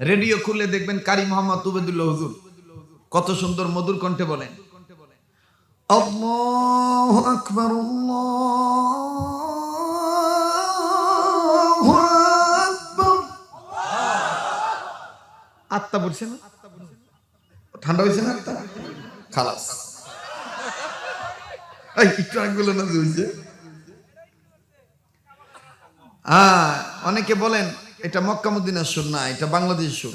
Radio খুলে দেখবেন কারি মোহাম্মদ উবেদুল্লাহ হুজুর কত সুন্দর মধুর কণ্ঠে বলেন। আত্মা বলছে না? ঠান্ডা হয়েছে না আত্মা? খালাস। এই না হ্যাঁ অনেকে বলেন এটা মক্কা, মদিনার সুর না এটা বাংলাদেশের সুর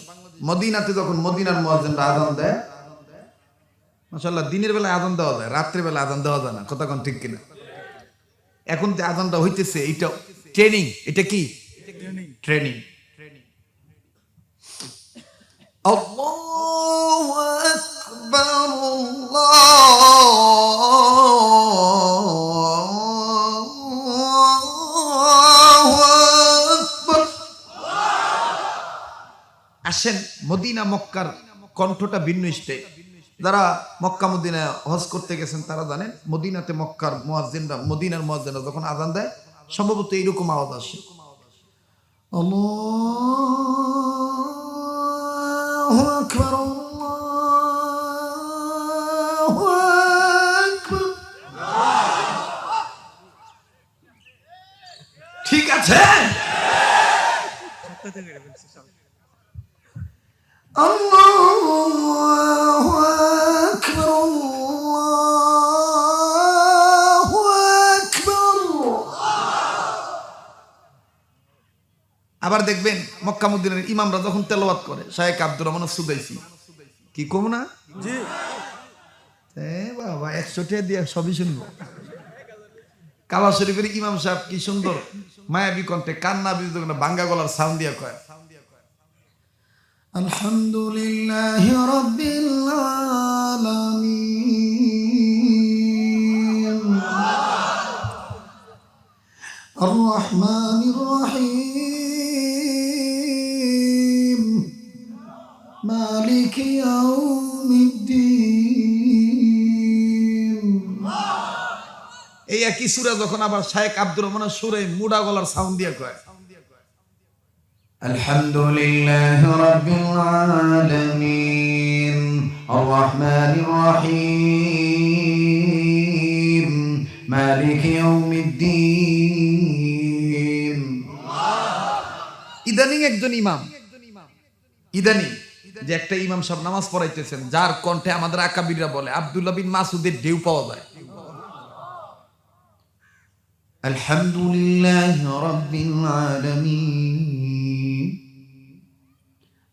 মদিনাতে যখন মদিনার মহাজনরা আজান দেয় মাসাল্লাহ দিনের বেলা আজান দেওয়া যায় রাত্রে বেলা আজান দেওয়া যায় না। কথা কোন ঠিক কিনা? এখন যে আজানটা হইতেছে, এটা ট্রেনিং, এটা কি? ট্রেনিং। আল্লাহু আকবার, আল্লাহু আসেন মদিনা মক্কার কণ্ঠটা ভিন্ন স্টে যারা মক্কা মদিনা হজ করতে গেছেন, তারা জানেন মদিনাতে মক্কার মোয়াজ্জিনরা, মদিনার মোয়াজ্জিনরা যখন আজান দেয়, সম্ভবত এইরকম আওয়াজ আসে। ঠিক আছে? الله أكبر الله أكبر আবার দেখবেন মক্কা মদিনের ইমামরা যখন তেলাওয়াত করে শায়েক আব্দুর রহমান সুদাইসি কি কম না জি এ বাবা একশো টাকা দিয়ে সবই শুনবো কালা শরীফের ইমাম সাহেব কি সুন্দর মায়াবী কণ্ঠে কান্না বিদ্যুৎ বাঙ্গা গলার সাউন্ড দিয়া কয় الحمد لله رب العالمين الرحمن الرحيم مالك يوم الدين এই একই সুরা যখন আবার শায়েক আব্দুর রহমানের সুরে মুডা গলার সাউন্ড দিয়া কয় الحمد لله رب العالمين الرحمن الرحيم مالك يوم الدين ইদানিং একজন ইমাম ইদানিং যে একটা ইমাম সব নামাজ পড়াইতেছেন যার কণ্ঠে আমাদের আকাবিররা বলে আব্দুল্লাহ বিন মাসুদের ঢেউ পাওয়া যায় الحمد لله رب العالمين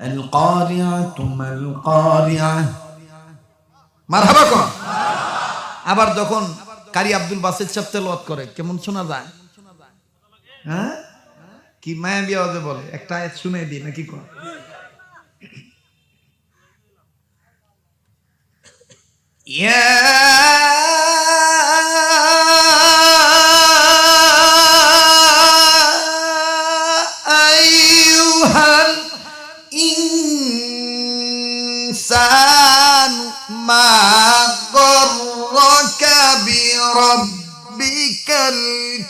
القارعة ما القارعة মারহাবা কোন আবার যখন কারি আব্দুল বাসির সাহেব তেলাওয়াত করে কেমন শোনা যায় হ্যাঁ কি মায়াবী আওয়াজে বলে একটা আয়াত শুনে দিই নাকি কোন الإنسان ما غرك بربك الكريم.